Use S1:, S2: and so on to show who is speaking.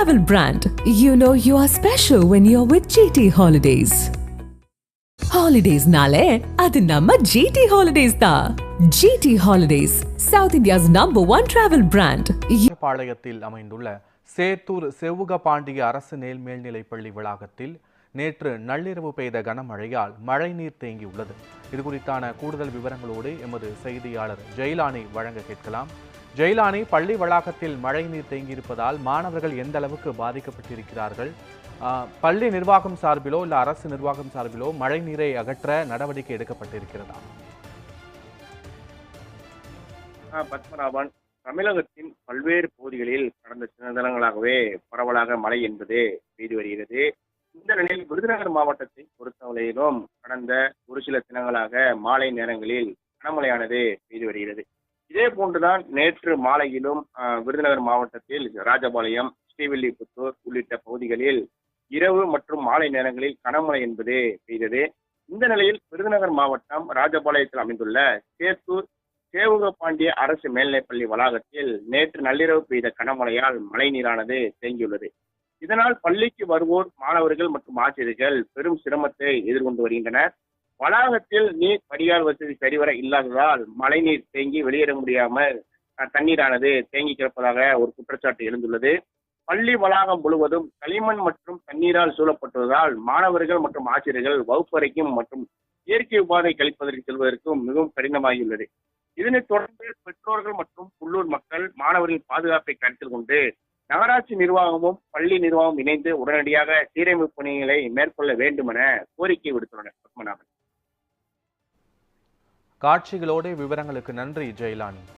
S1: travel brand. You know you are special when you're with GT Holidays. Holidays அது நம்ம GT holidays தான். GT holidays south India's number one travel brand
S2: பாளையத்தில் அமைந்துள்ள சேத்தூர் செவ்வுகபாண்டிய அரசு நேல் மேல்நிலைப் பள்ளி வளாகத்தில் நேற்று நள்ளிரவு பெய்த கனமழையால் மழைநீர் தேங்கியுள்ளது இது குறித்தான கூடுதல் விவரங்களோடு எமது செய்தியாளர் ஜெயிலானி வழங்க கேட்கலாம் ஜெயிலானி பள்ளி வளாகத்தில் மழைநீர் தேங்கியிருப்பதால் மாணவர்கள் எந்த அளவுக்கு பாதிக்கப்பட்டிருக்கிறார்கள்? பள்ளி நிர்வாகம் சார்பிலோ இல்லை அரசு நிர்வாகம் சார்பிலோ மழைநீரை அகற்ற நடவடிக்கை எடுக்கப்பட்டிருக்கிறதா?
S3: பத்மநாபன் தமிழகத்தின் பல்வேறு பகுதிகளில் கடந்த சில தினங்களாகவே பரவலாக மழை என்பது பெய்து வருகிறது. இந்த நிலையில் விருதுநகர் மாவட்டத்தை பொறுத்தவரையிலும் கடந்த ஒரு சில தினங்களாக மாலை நேரங்களில் கனமழையானது பெய்து வருகிறது. இதே போன்றுதான் நேற்று மாலையிலும் விருதுநகர் மாவட்டத்தில் ராஜபாளையம் ஸ்ரீவில்லிபுத்தூர் உள்ளிட்ட பகுதிகளில் இரவு மற்றும் மாலை நேரங்களில் கனமழை என்பது பெய்தது. இந்த நிலையில் விருதுநகர் மாவட்டம் ராஜபாளையத்தில் அமைந்துள்ள சேத்தூர் சேவுகபாண்டிய அரசு மேல்நிலைப்பள்ளி வளாகத்தில் நேற்று நள்ளிரவு பெய்த கனமழையால் மழை நீரானது தேங்கியுள்ளது. இதனால் பள்ளிக்கு வருவோர் மாணவர்கள் மற்றும் ஆசிரியர்கள் பெரும் சிரமத்தை எதிர்கொண்டு வருகின்றனர். வளாகத்தில் நீர் வடிகால் வசதி சரிவர இல்லாததால் மழைநீர் தேங்கி வெளியேற முடியாமல் தண்ணீரானது தேங்கி கிடப்பதாக ஒரு குற்றச்சாட்டு எழுந்துள்ளது. பள்ளி வளாகம் முழுவதும் களிமண் மற்றும் தண்ணீரால் சூழப்பட்டுள்ளதால் மாணவர்கள் மற்றும் ஆசிரியர்கள் வகுப்பறைக்கும் மற்றும் இயற்கை உபாதை கழிப்பதற்கு செல்வதற்கும் மிகவும் கடினமாகியுள்ளது. இதனைத் தொடர்ந்து பெற்றோர்கள் மற்றும் உள்ளூர் மக்கள் மாணவர்களின் பாதுகாப்பை கருத்தில் கொண்டு நகராட்சி நிர்வாகமும் பள்ளி நிர்வாகமும் இணைந்து உடனடியாக சீரமைப்பு பணிகளை மேற்கொள்ள வேண்டும் என கோரிக்கை விடுத்துள்ளனர் பத்மநாபன்.
S2: காட்சிகளோட விவரங்களுக்கு நன்றி ஜெயலானி.